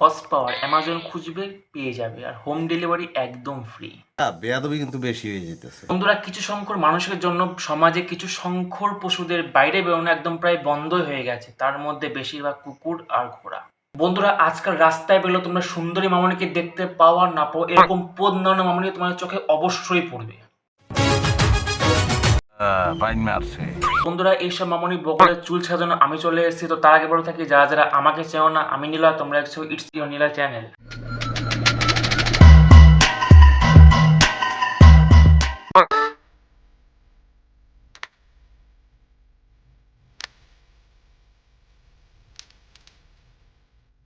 হস পাওয়ার অ্যামাজন খুঁজবে পেয়ে যাবে আর হোম ডেলিভারি একদম ফ্রি বেয়াদবি কিন্তু বেশি হয়ে যেতেছে। বন্ধুরা কিছু মানুষের জন্য সমাজে কিছু সংখ্যক পশুদের বাইরে বেরোনো একদম প্রায় বন্ধ হয়ে গেছে। তার মধ্যে বেশিরভাগ কুকুর আর ঘোড়া। বন্ধুরা আজকাল রাস্তায় বেরোলে তোমরা সুন্দরী মামনিকে দেখতে পাও আর না পাও এরকম পদ মামনি তোমার চোখে অবশ্যই পড়বে। বন্ধুরা এইসব মামনি বগলের চুল সাজানো আমি চলে এসেছি তো তার আগে বলে থাকি যারা যারা আমাকে চেও না আমি নীলা তোমরা একশো ইটস ইউর নীলা চ্যানেল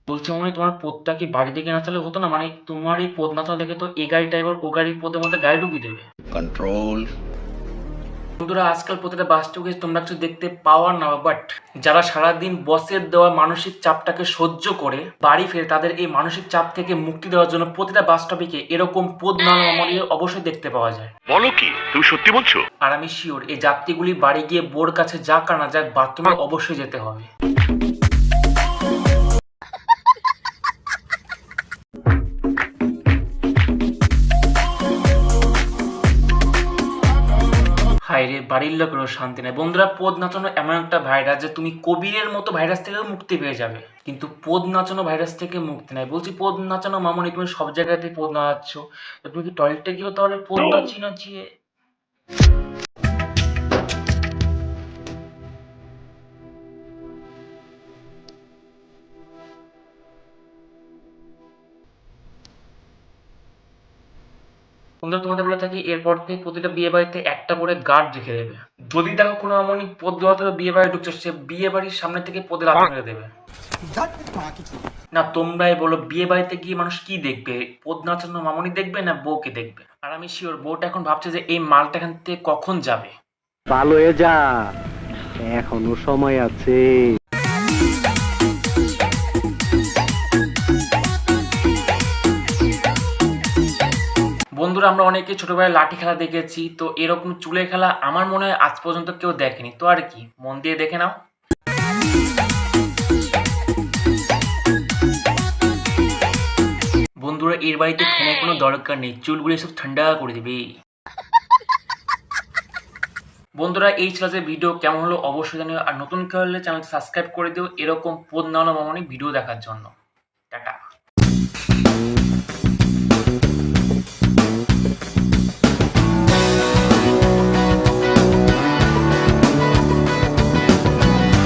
বলছি মানে তোমার পদটা কি বাড়ি থেকে না চালে হতো না? মানে তোমার এই পদ না চালা দেখে তো এ গাড়িটা এবার ও গাড়ির পদের মধ্যে গাড়ি ঢুকিয়ে দেবে। কন্ট্রোল বন্ধুরা আজকাল প্রতিটা বাস স্টপে তোমরা কিছু দেখতে পাওয়ার না বাট যারা সারাদিন বসের দেওয়া মানসিক চাপটাকে সহ্য করে বাড়ি ফেরে তাদের এই মানসিক চাপ থেকে মুক্তি দেওয়ার জন্য প্রতিটা বাস স্টপে এরকম পদ নামিয়ে অবশ্যই দেখতে পাওয়া যায়। বলো কি? তুমি সত্যি বলছো? আর আমি শিওর এই যাত্রীগুলি বাড়ি গিয়ে বোর কাছে যা কানা যাক বাথরুমে অবশ্যই যেতে হবে। হায় রে বাড়ির লোকেরও শান্তি নাই। বন্ধুরা পদ নাচানো এমন একটা ভাইরাস যে তুমি কোভিডের মতো ভাইরাস থেকেও মুক্তি পেয়ে যাবে। কিন্তু পদ নাচানো ভাইরাস থেকে মুক্তি নাই। বলছি পদ নাচানো মামনি তুমি সব জায়গাতে পদ নাচাচ্ছ? তুমি কি টয়লেটে গিয়েও তাহলে পদ নাচি নাচিয়ে বন্ধুরা তোমাদের বলে থাকি এরপর থেকে প্রতিটা বিয়ে বাড়িতে একটা করে গার্ড রেখে দেবে। যদি দেখো কোনো এমনই পদ দেওয়া থেকে বিয়ে বাড়ি ঢুকছে সে বিয়ে বাড়ির সামনে থেকে পদে লাথি মেরে দেবে। না তোমরাই বলো বিয়ে বাড়িতে গিয়ে মানুষ কি দেখবে? পদ নাচানো মামনি দেখবে না বউকে দেখবে? আর আমি শিওর বউটা এখন ভাবছে যে এই মালটা এখান থেকে কখন যাবে? ভালো হয়ে যা এখনও সময় আছে। বন্ধুরা, আমরা অনেকে ছোটবেলায় লাঠি খেলা দেখেছি, তো এরকম চুলে খেলা আমার মনে হয় আজ পর্যন্ত কেউ দেখেনি। তো আর কি, মন দিয়ে দেখে নাও। বন্ধুরা, এর বাড়িতে ফ্যানের কোনো দরকার নেই, চুলগুলো সব ঠান্ডা করে দিবে। বন্ধুরা, এই ছিল যে ভিডিও কেমন হলো অবশ্যই জানিও, আর নতুন কেউ হলে চ্যানেল সাবস্ক্রাইব করে দিও, এরকম পদ নানো মামনি ভিডিও দেখার জন্য।